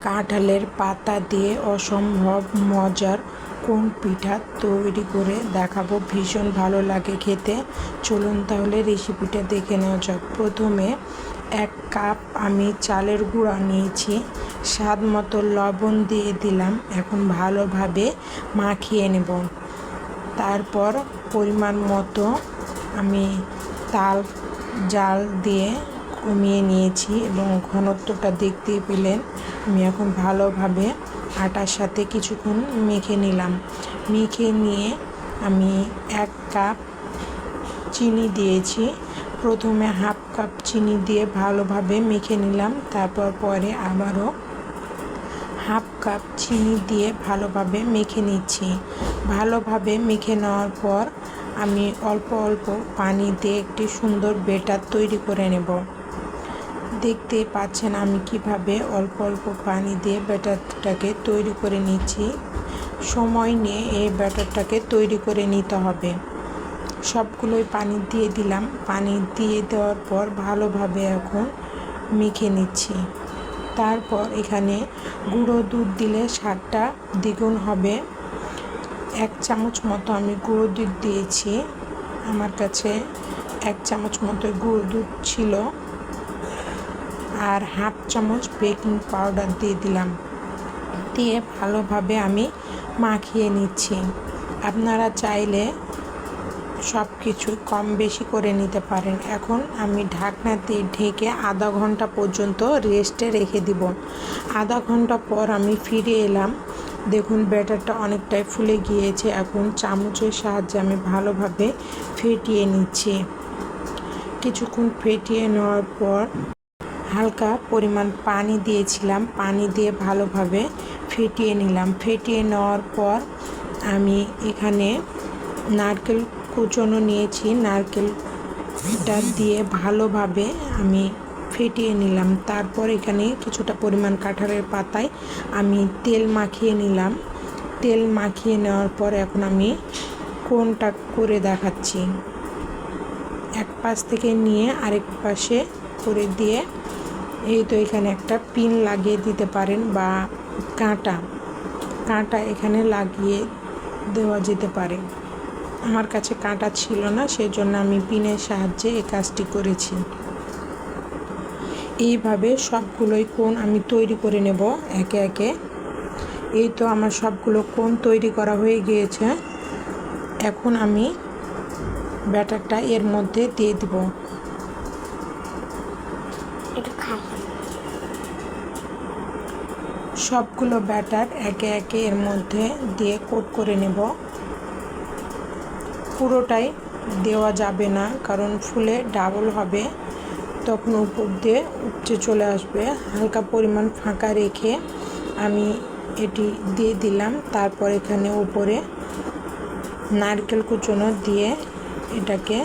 কাঁঠালের পাতা দিয়ে অসম্ভব মজার কোন পিঠা তৈরি করে দেখাবো। ভীষণ ভালো লাগে খেতে। চলুন তাহলে রেসিপিটা দেখে নেওয়া যাক। প্রথমে এক কাপ আমি চালের গুঁড়া নিয়েছি। স্বাদ মতো লবণ দিয়ে দিলাম। এখন ভালোভাবে মাখিয়ে নেব। তারপর পরিমাণ মতো আমি তাল, জাল দিয়ে কমিয়ে নিয়েছি এবং ঘনত্বটা দেখতে পেলেন। আমি এখন ভালোভাবে আটার সাথে কিছুক্ষণ মেখে নিলাম। মেখে নিয়ে আমি এক কাপ চিনি দিয়েছি। প্রথমে হাফ কাপ চিনি দিয়ে ভালোভাবে মেখে নিলাম। তারপর পরে আবারও হাফ কাপ চিনি দিয়ে ভালোভাবে মেখে নিচ্ছি। ভালোভাবে মেখে নেওয়ার পর আমি অল্প অল্প পানি দিয়ে একটি সুন্দর বেটার তৈরি করে নেব। দেখতে পাচ্ছেন আমি কীভাবে অল্প অল্প পানি দিয়ে ব্যাটারটাকে তৈরি করে নিচ্ছি। সময় নিয়ে এই ব্যাটারটাকে তৈরি করে নিতে হবে। সবগুলোই পানি দিয়ে দিলাম। পানি দিয়ে দেওয়ার পর ভালোভাবে এখন মেখে নিচ্ছি। তারপর এখানে গুঁড়ো দুধ দিলে স্বাদটা দ্বিগুণ হবে। এক চামচ মতো আমি গুঁড়ো দুধ দিয়েছি। আমার কাছে এক চামচ মতো গুঁড়ো দুধ ছিল। আর হাফ চামচ বেকিং পাউডার দিয়ে দিলাম। দিয়ে ভালোভাবে আমি মাখিয়ে নিচ্ছি। আপনারা চাইলে সব কিছু কম বেশি করে নিতে পারেন। এখন আমি ঢাকনা দিয়ে ঢেকে আধা ঘণ্টা পর্যন্ত রেস্টে রেখে দিব। আধা ঘণ্টা পর আমি ফিরে এলাম। দেখুন, ব্যাটারটা অনেকটাই ফুলে গিয়েছে। এখন চামচের সাহায্যে আমি ভালোভাবে ফেটিয়ে নিচ্ছি। কিছুক্ষণ ফেটিয়ে নেওয়ার পর হালকা পরিমাণ পানি দিয়েছিলাম। পানি দিয়ে ভালোভাবে ফেটিয়ে নিলাম। ফেটিয়ে নেওয়ার পর আমি এখানে নারকেল কুচনো নিয়েছি। নারকেলটা দিয়ে ভালোভাবে আমি ফেটিয়ে নিলাম। তারপর এখানে কিছুটা পরিমাণ কাঁঠালের পাতায় আমি তেল মাখিয়ে নিলাম। তেল মাখিয়ে নেওয়ার পর এখন আমি কোনটা করে দেখাচ্ছি। এক পাশ থেকে নিয়ে আরেক পাশে করে দিয়ে এই তো এখানে একটা পিন লাগিয়ে দিতে পারেন বা কাঁটা কাঁটা এখানে লাগিয়ে দেওয়া যেতে পারে। আমার কাছে কাঁটা ছিল না, সেজন্য আমি পিনের সাহায্যে এই কাজটি করেছি। এইভাবে সবগুলোই কোন আমি তৈরি করে নেব একে একে। এই তো আমার সবগুলো কোন তৈরি করা হয়ে গিয়েছে। এখন আমি ব্যাটারটা এর মধ্যে দিয়ে দিব একটু খাই সবগুলো ব্যাটার একে একে এর মধ্যে দিয়ে কোট করে নেব। পুরোটাই দেওয়া যাবে না, কারণ ফুলে ডাবল হবে। তখন উপর দিয়ে উপচে চলে আসবে। হালকা পরিমাণ ফাঁকা রেখে আমি এটি দিয়ে দিলাম। তারপর এখানে উপরে নারকেল কুচনো দিয়ে এটাকে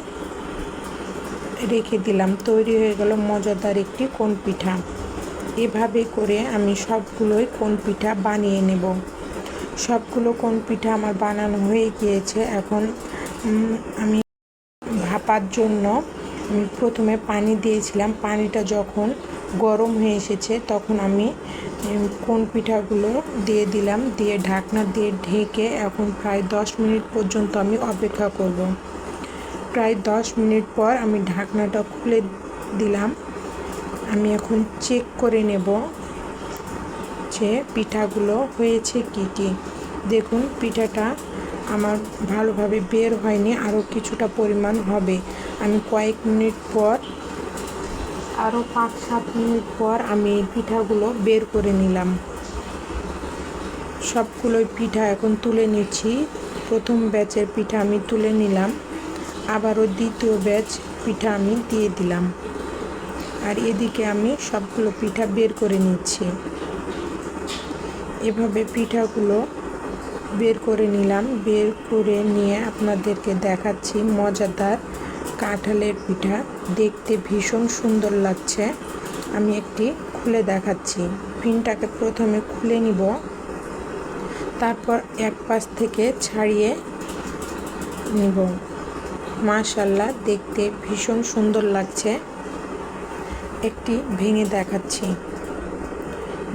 রেখে দিলাম। তৈরি হয়ে গেল মজাদার একটি কোন পিঠা। এভাবে করে আমি সবগুলোই কোন পিঠা বানিয়ে নেব। সবগুলো কোন পিঠা আমার বানানো হয়ে গিয়েছে। এখন আমি ভাপার জন্য আমি প্রথমে পানি দিয়েছিলাম। পানিটা যখন গরম হয়ে এসেছে, তখন আমি কোন পিঠাগুলো দিয়ে দিলাম, দিয়ে ঢাকনা দিয়ে ঢেকে এখন প্রায় দশ মিনিট পর্যন্ত আমি অপেক্ষা করব। প্রায় দশ মিনিট পর আমি ঢাকনাটা খুলে দিলাম। আমি এখন চেক করে নেব যে পিঠাগুলো হয়েছে কি কি। দেখুন, পিঠাটা আমার ভালোভাবে বের হয়নি আরও কিছুটা পরিমাণ হবে। আমি কয়েক মিনিট পর আরও পাঁচ সাত মিনিট পর আমি পিঠাগুলো বের করে নিলাম। সবগুলোই পিঠা এখন তুলে নিচ্ছি। প্রথম ব্যাচের পিঠা আমি তুলে নিলাম। আবারও দ্বিতীয় ব্যাচ পিঠা আমি দিয়ে দিলাম। আর এদিকে আমি সবগুলো পিঠা বের করে নিচ্ছি। এভাবে পিঠাগুলো বের করে নিলাম। বের করে নিয়ে আপনাদেরকে দেখাচ্ছি মজাদার কাঁঠালের পিঠা। দেখতে ভীষণ সুন্দর লাগছে। আমি একটি খুলে দেখাচ্ছি। পিনটাকে প্রথমে খুলে নিব। তারপর এক পাশ থেকে ছাড়িয়ে নিব। মাশাল্লাহ, দেখতে ভীষণ সুন্দর লাগছে। একটি ভেঙে দেখাচ্ছি।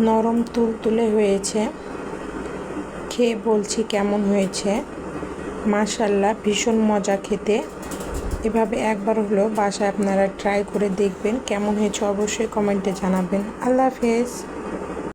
নরম তুলতুলে হয়েছে। খেয়ে বলছি কেমন হয়েছে? মাশাল্লাহ, ভীষণ মজা খেতে। এভাবে একবার হলো বাসায় আপনারা ট্রাই করে দেখবেন কেমন হয়েছে, অবশ্যই কমেন্টে জানাবেন। আল্লাহ হাফেজ।